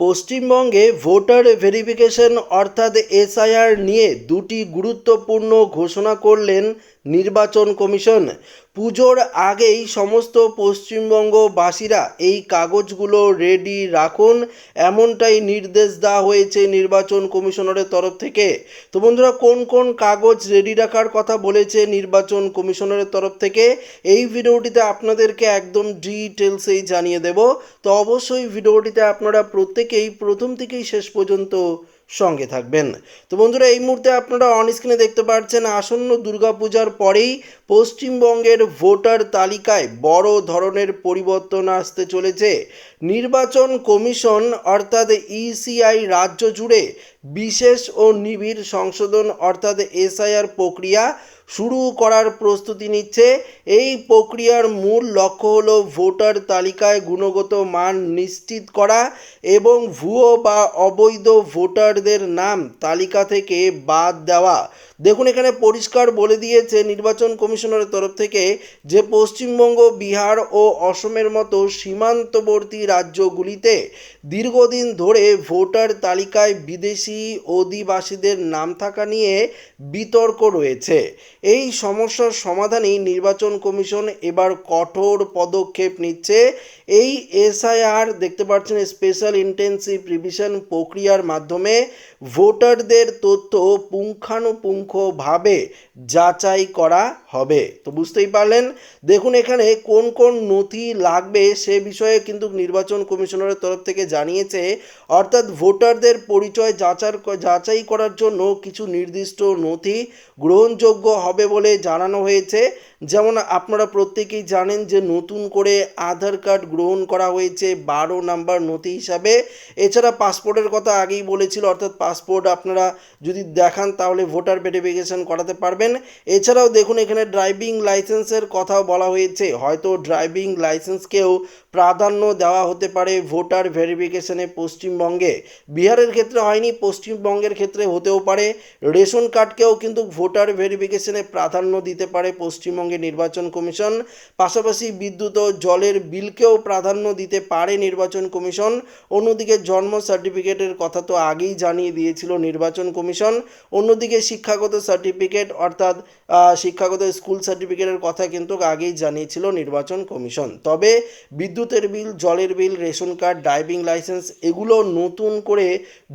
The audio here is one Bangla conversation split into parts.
পশ্চিমবঙ্গে ভোটার ভেরিফিকেশন অর্থাৎ এসআইআর নিয়ে দুটি গুরুত্বপূর্ণ ঘোষণা করলেন নির্বাচন কমিশন। পুজোর আগেই সমস্ত পশ্চিমবঙ্গবাসীরা এই কাগজগুলো রেডি রাখুন। এমনটাই নির্দেশ দেওয়া হয়েছে নির্বাচন কমিশনারের তরফ থেকে। তো বন্ধুরা, কোন কোন কাগজ রেডি রাখার কথা বলেছে নির্বাচন কমিশনারের তরফ থেকে, এই ভিডিওটিতে আপনাদেরকে একদম ডিটেলসেই জানিয়ে দেব। তো অবশ্যই ভিডিওটিতে আপনারা প্রত্যেকেই প্রথম থেকেই শেষ পর্যন্ত সঙ্গে থাকবেন। তো বন্ধুরা, এই মুহূর্তে আপনারা অন স্ক্রিনে দেখতে পাচ্ছেন আসন্ন দুর্গাপূজার পরেই পশ্চিমবঙ্গের ভোটার তালিকায় বড় ধরনের পরিবর্তন আসতে চলেছে। নির্বাচন কমিশন, অর্থাৎ ইসিআই রাজ্য জুড়ে বিশেষ ও নিবিড় সংশোধন, অর্থাৎ এসআইআর প্রক্রিয়া শুরু করার প্রস্তুতি নিচ্ছে। এই প্রক্রিয়ার মূল লক্ষ্য হলো ভোটার তালিকায় গুণগত মান নিশ্চিত করা এবং ভুয়ো বা অবৈধ ভোটারদের নাম তালিকা থেকে বাদ দেওয়া। দেখুন, এখানে পরিষ্কার বলে দিয়েছে নির্বাচন কমিশনারের তরফ থেকে যে পশ্চিমবঙ্গ, বিহার ও অসমের মতো সীমান্তবর্তী রাজ্যগুলিতে দীর্ঘদিন ধরে ভোটার তালিকায় বিদেশি অধিবাসীদের নাম থাকা নিয়ে বিতর্ক রয়েছে। এই সমস্যার সমাধানেই নির্বাচন কমিশন এবার কঠোর পদক্ষেপ নিচ্ছে। এই এসআইআর দেখতে পাচ্ছেন স্পেশাল ইন্টেন্সিভ রিভিশন প্রক্রিয়ার মাধ্যমে ভোটারদের তথ্য পুঙ্খানুপুঙ্খভাবে যাচাই করা হবে। তো বুঝতেই পারলেন? দেখুন এখানে কোন কোন নথি লাগবে সে বিষয়ে কিন্তু নির্বাচন কমিশনারের তরফ থেকে জানিয়েছে। অর্থাৎ ভোটারদের পরিচয় যাচার যাচাই করার জন্য কিছু নির্দিষ্ট নথি গ্রহণযোগ্য হবে বলে জানানো হয়েছে। যেমন আপনারা প্রত্যেকেই জানেন যে নতুন করে আধার কার্ড গ্রহণ করা হয়েছে বারো নাম্বার নথি হিসাবে। এছাড়া পাসপোর্টের কথা আগেই বলেছিল, অর্থাৎ পাসপোর্ট আপনারা যদি দেখান তাহলে ভোটার ভেরিফিকেশন করাতে পারবেন। এছাড়াও দেখুন, এখানে ড্রাইভিং লাইসেন্সের কথাও বলা হয়েছে। হয়তো ড্রাইভিং লাইসেন্সকেও প্রাধান্য দেওয়া হতে পারে ভোটার ভেরিফিকেশনে পশ্চিমবঙ্গে। বিহারের ক্ষেত্রে হয়নি, পশ্চিমবঙ্গের ক্ষেত্রে হতেও পারে। রেশন কার্ডকেও কিন্তু ভোটার ভেরিফিকেশনে প্রাধান্য দিতে পারে পশ্চিমবঙ্গে নির্বাচন কমিশন, পাশাপাশি বিদ্যুৎ ও জলের বিলকেও প্রাধান্য দিতে পারে নির্বাচন কমিশন। অন্যদিকে জন্ম সার্টিফিকেটের কথা তো আগেই জানিয়ে দিয়েছিল নির্বাচন কমিশন। অন্যদিকে শিক্ষাগত সার্টিফিকেট অর্থাৎ শিক্ষাগত স্কুল সার্টিফিকেটের কথা কিন্তু আগেই জানিয়েছিল নির্বাচন কমিশন। তবে বিদ্যুতের বিল, জলের bill, ration card, driving licence এগুলো নতুন করে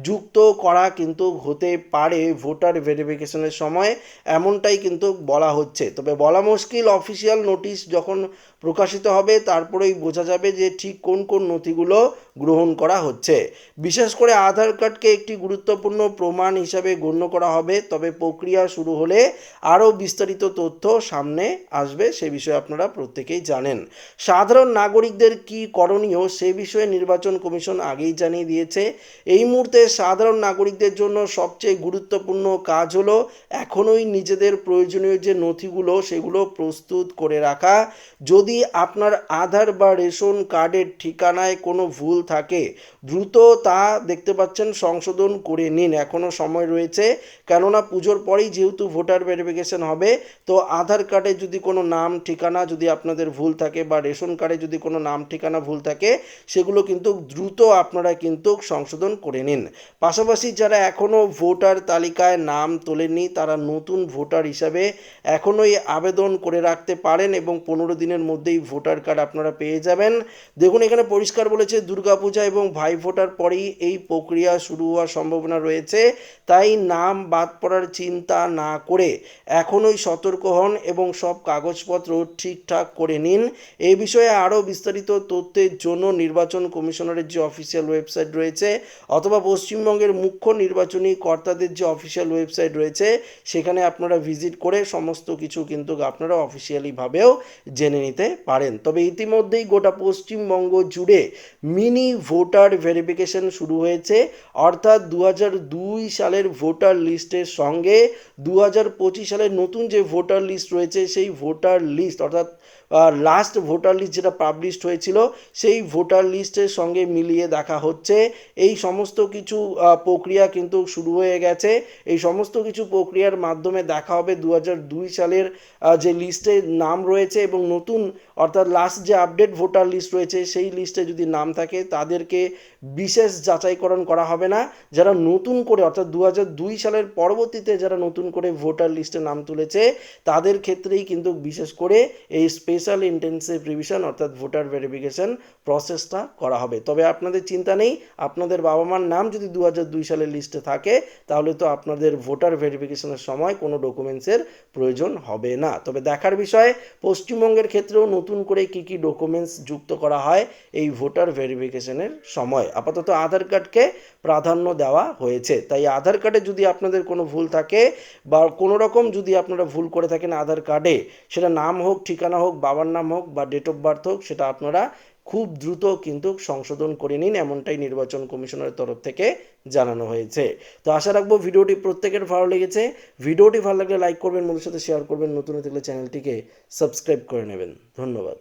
যুক্ত করা কিন্তু হতে পারে ভোটার ভেরিফিকেশনের সময়। এমনটাই কিন্তু বলা হচ্ছে। তবে বলা মুশকিল অফিসিয়াল নোটিশ যখন প্রকাশিত হবে, তারপরেই বোঝা যাবে যে ঠিক কোন কোন নথিগুলো গ্রহণ করা হচ্ছে। বিশেষ করে আধার কার্ডকে একটি গুরুত্বপূর্ণ প্রমাণ হিসাবে গণ্য করা হবে, তবে প্রক্রিয়া শুরু হলে আরও বিস্তারিত তথ্য সামনে আসবে, সে বিষয়ে আপনারা প্রত্যেকেই জানেন। সাধারণ নাগরিকদের কি করণীয় সে বিষয়ে নির্বাচন কমিশন আগেই জানিয়ে দিয়েছে। এই মুহূর্তে সাধারণ নাগরিকদের জন্য সবচেয়ে গুরুত্বপূর্ণ কাজ হলো এখনোই নিজেদের প্রয়োজনীয় যে নথিগুলো, সেগুলো প্রস্তুত করে রাখা। যদি আপনার আধার বা রেশন কার্ডের ঠিকানায় কোনো ভুল থাকে, দ্রুত তা দেখতে পাচ্ছেন, সংশোধন করে নিন। এখনও সময় রয়েছে, কেননা পুজোর পরেই যেহেতু ভোটার ভেরিফিকেশন হবে, তো আধার কার্ডে যদি কোনো নাম, ঠিকানা যদি আপনাদের ভুল থাকে বা রেশন কার্ডে যদি কোনো নাম, ঠিকানা ভুল থাকে, সেগুলো কিন্তু দ্রুত আপনারা কিন্তু সংশোধন করে নিন। পাশাপাশি যারা এখনও ভোটার তালিকায় নাম তোলেননি, তারা নতুন ভোটার হিসাবে এখনোই আবেদন করে রাখতে পারেন এবং পনেরো দিনের মধ্যেই ভোটার কার্ড আপনারা পেয়ে যাবেন। দেখুন, এখানে পরিষ্কার বলেছে দুর্গাপূজা এবং ভাই ভোটার পরেই এই প্রক্রিয়া শুরু হওয়ার সম্ভাবনা রয়েছে। তাই নাম বাদ পড়ার চিন্তা না করে এখনোই সতর্ক হন এবং সব কাগজপত্র ঠিকঠাক করে নিন। এই বিষয়ে আরও বিস্তারিত তথ্যের জন্য নির্বাচন কমিশনারের যে অফিসিয়াল ওয়েবসাইট রয়েছে অথবা পশ্চিমবঙ্গের মুখ্য নির্বাচনী কর্তাদের যে অফিসিয়াল ওয়েবসাইট রয়েছে, সেখানে আপনারা ভিজিট করে সমস্ত কিছু কিন্তু আপনারা অফিসিয়ালিভাবেও জেনে নিতে পারেন। তবে ইতিমধ্যেই গোটা পশ্চিমবঙ্গ জুড়ে মিনি ভোটার ভেরিফিকেশন শুরু হয়েছে। অর্থাৎ দু দুই সালের ভোটার লিস্টের সঙ্গে দু হাজার পঁচিশ সালের নতুন যে ভোটার লিস্ট রয়েছে, সেই ভোটার লিস্ট, অর্থাৎ লাস্ট ভোটার লিস্ট যেটা পাবলিশড হয়েছিল, সেই ভোটার লিস্টের সঙ্গে মিলিয়ে দেখা হচ্ছে। এই সমস্ত কিছু প্রক্রিয়া কিন্তু শুরু হয়ে গেছে। এই সমস্ত কিছু প্রক্রিয়ার মাধ্যমে দেখা হবে দু সালের যে লিস্টে নাম রয়েছে এবং নতুন অর্থাৎ লাস্ট যে আপডেট ভোটার লিস্ট রয়েছে, সেই লিস্টে যদি নাম থাকে, তাদেরকে বিশেষ যাচাইকরণ করা হবে না। যারা নতুন করে, অর্থাৎ দু সালের পরবর্তীতে যারা নতুন করে ভোটার লিস্টে নাম তুলেছে, তাদের ক্ষেত্রেই কিন্তু বিশেষ করে এই স্পেশাল ইন্টেন্সিভ রিভিশন অর্থাৎ ভোটার ভেরিফিকেশন প্রসেসটা করা হবে। তবে আপনাদের চিন্তা নেই, আপনাদের বাবা মার নাম যদি দু সালের লিস্টে থাকে, তাহলে তো আপনাদের ভোটার ভেরিফিকেশনের সময় কোনো ডকুমেন্টসের প্রয়োজন হবে না। তবে দেখার বিষয়ে, পশ্চিমবঙ্গের ক্ষেত্রেও নতুন করে কি কি ডকুমেন্টস যুক্ত করা হয় এই ভোটার ভেরিফিকেশনের সময়। আপাতত আধার কার্ডকে প্রাধান্য দেওয়া হয়েছে। তাই আধার কার্ডে যদি আপনাদের কোনো ভুল থাকে বা কোনো রকম যদি আপনারা ভুল করে থাকেন আধার কার্ডে সেটা নাম হোক, ঠিকানা হোক, বাবার নাম হোক বা ডেট অফ বার্থ হোক, সেটা আপনারা খুব দ্রুত কিন্তু সংশোধন করে নিন, এমনটাই নির্বাচন কমিশনের তরফ থেকে জানানো হয়েছে। তো আশা রাখব ভিডিওটি প্রত্যেকের ভালো লেগেছে। ভিডিওটি ভালো লাগলে লাইক করবেন বন্ধুর সাথে শেয়ার করবেন। নতুন থাকলে চ্যানেলটিকে সাবস্ক্রাইব করে নেবেন। ধন্যবাদ।